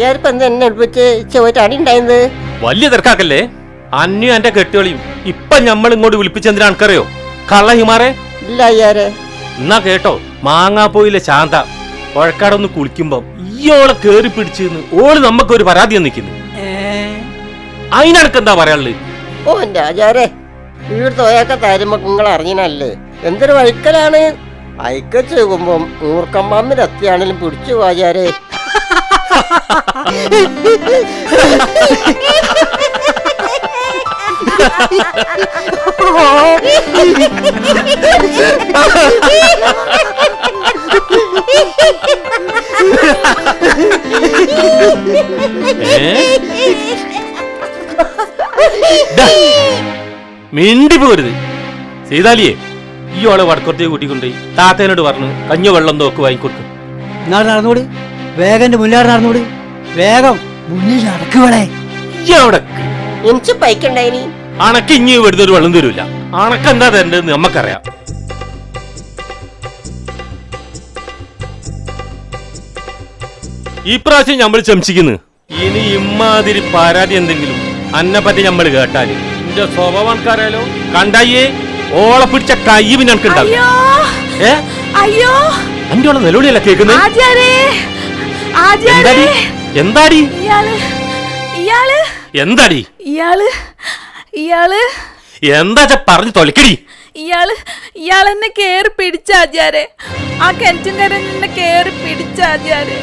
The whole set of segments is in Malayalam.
എന്താ എന്നെ ഉണ്ടായത് വലിയ തിരക്കാക്കല്ലേ? അന്യം എന്റെ കെട്ടുകളിയും ഇപ്പൊ ഞമ്മൾ ഇങ്ങോട്ട് വിളിപ്പിച്ചെന്തിനാ ആൾക്കറിയോ കള്ള ഹിമാറെ? ഇല്ല അയ്യാരെ എന്നാ കേട്ടോ മാങ്ങാപ്പോയിലെ ശാന്ത. ഒഴക്കാടൊന്ന് കുളിക്കുമ്പോ ഈയോളെ കേറി പിടിച്ചിരുന്ന് ഓൾ നമുക്കൊരു പരാതി നിൽക്കുന്നു അതിനടക്ക് എന്താ പറയാനുള്ളത് ഓ എന്റെ ആചാരെ. വീട് തോയൊക്കെ തരുമ്പോ നിങ്ങൾ അറിഞ്ഞിനല്ലേ? എന്തൊരു വഴിക്കലാണ് അയക്ക ചെയ്യുമ്പം മൂർക്കമ്മാമ്മിലെത്തിയാണെങ്കിലും പിടിച്ചു പോയാരെ ഏ? മിണ്ടി പോരുത്. സീതാലിയെ ഈ ഓളെ വടക്കുറത്തേക്ക് കൂട്ടിക്കൊണ്ടുപോയി താത്തേനോട് പറഞ്ഞു കഞ്ഞ വെള്ളം തോക്ക് വാങ്ങിക്കൊടുക്കും നാളെ നടന്നോട്. വേഗം എന്റെ നടന്നോട് നടന്നൂടി. വേഗം. മുന്നിൽ നടക്കുവളെ. എനിക്ക് പൈക്കുണ്ടായിനി അണക്ക് ഇനി ഇവിടുന്ന് ഒരു വെള്ളം തരൂല. അണക്ക് എന്താ തരേണ്ടതെന്ന് നമുക്കറിയാം ഈ പ്രാവശ്യം നമ്മൾ ചമിച്ചിക്കുന്നു ഇനി ഇമ്മാതിരി പരാതി എന്തെങ്കിലും അന്നെ പറ്റി നമ്മൾ കേട്ടാൽ എന്റെ സ്വഭാവക്കാരാലോ? കണ്ടായി ഓളെ പിടിച്ച കൈ പിന്നെ എനിക്ക് അയ്യോ! ഏ? അയ്യോ! അന്റെ ഓളെ നിലവിളിയല്ല കേൾക്കുന്നത് ആചാരേ എന്താടി? എന്താടി? ഇയാൾ ഇയാൾ എന്താടി? ഇയാൾ ഇയാൾ. എന്താ പറഞ്ഞു തൊലക്കടി? ഇയാൾ ഇയാളെന്നെ കേറി പിടിച്ച ആചാരെ ആ കിണറ്റും എന്നെ കേറി പിടിച്ച ആചാരെ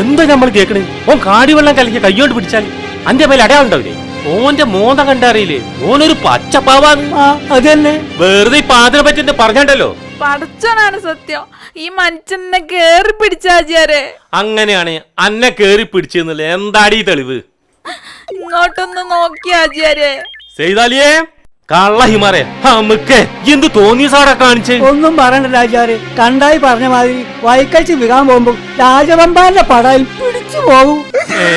എന്താ നമ്മൾ കേക്കണേ ഓൻ കാടിവെള്ളം കലക്കി കൈയോട്ട് പിടിച്ചാൽ അന്റെ മേലെ അടയാളുണ്ടാവില്ലേ ഓന്റെ മോന്ത കണ്ടറിയില്ലേ? ഓനൊരു പച്ചപ്പാവാന്ന് ആ അത് തന്നെ വെറുതെ പാതിനെ പറ്റി പറഞ്ഞാണ്ടല്ലോ? പടച്ചോനാണ് സത്യം. ഈ മനുഷ്യനെ കേറി പിടിച്ചാചാരെ അങ്ങനെയാണ് അന്നെ കേറി പിടിച്ചെന്നില്ല എന്താടി ഈ തെളിവ്? ഇങ്ങോട്ടൊന്ന് നോക്കി ആചാരെ സെയ്താലിയേ കള്ള ഹിമാറേ നമുക്ക് എന്ത് തോന്നി സാടാ കാണിച്ച്? ഒന്നും പറയണ്ട രാജാരെ. കണ്ടായി പറഞ്ഞ മാതിരി വൈക്കഴിച്ച് വികാൻ പോകുമ്പോ രാജവമ്പാന്റെ പടയിൽ പിടിച്ചു പോകും ഏ?